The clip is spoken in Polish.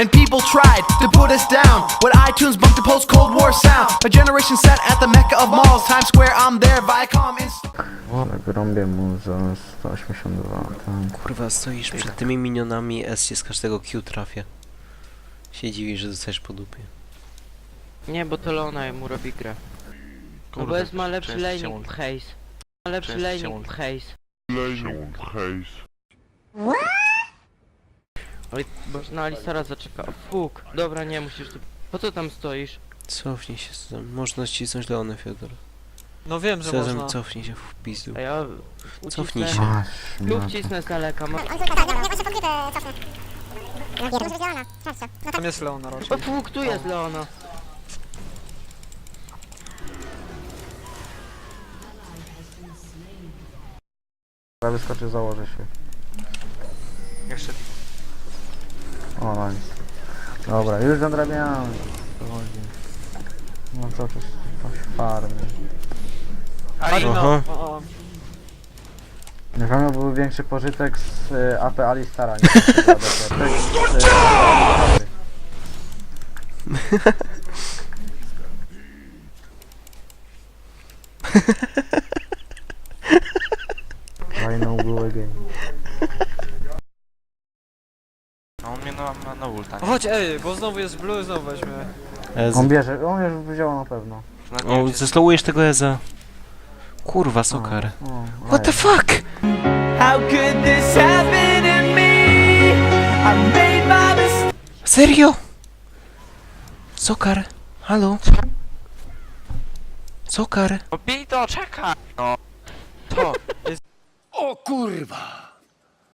and people tried to put us down. When iTunes bumped the post-Cold War sound, my generation sat at the mecca of malls, Times Square. I'm there, Viacom. Rąbię mu za 182, tak. Kurwa, stoisz przed tymi minionami, S się z każdego Q trafia. Się dziwisz, że dostajesz po dupie. Nie, bo to Leona mu robi grę. No bo jest ma lepszy laning w haze. Ma lepszy Często laning w haze. Oj, bo na Alisara zaczeka. Fuk. Dobra, nie musisz tu... Po co tam stoisz? Cofnij się, Sezam. Można ścisnąć Leonę, Fiodor. No wiem, że Sezam, można. cofnij się w pizdu. A ja... Cofnij ucisnę- się. Masz, Lub masz. cisnę z daleka. Ma... Tam jest Leona O, raczej. Fuk, tu jest Leona. Prawie skoczy, założę się. Jeszcze O, nice. Dobra, już zadrabiamy. Co chodzi? No co to coś farmy. Marino! Aha. O, o. Na pewno był większy pożytek z y, AP Alistara niż z tego ADP. Jest, y, I know blue again. No mnie na, na, na ulta, nie? Chodź, ej, bo znowu jest blue, znowu weźmie. Ez. On bierze, on już wziął na pewno. O, zeslowujesz tego Eza. Kurwa, sokar. O, What the fuck? How could this happen to me? I made my mistake. Serio? Sokar? Halo? Sokar? No bij to, czekaj! No. To. O kurwa!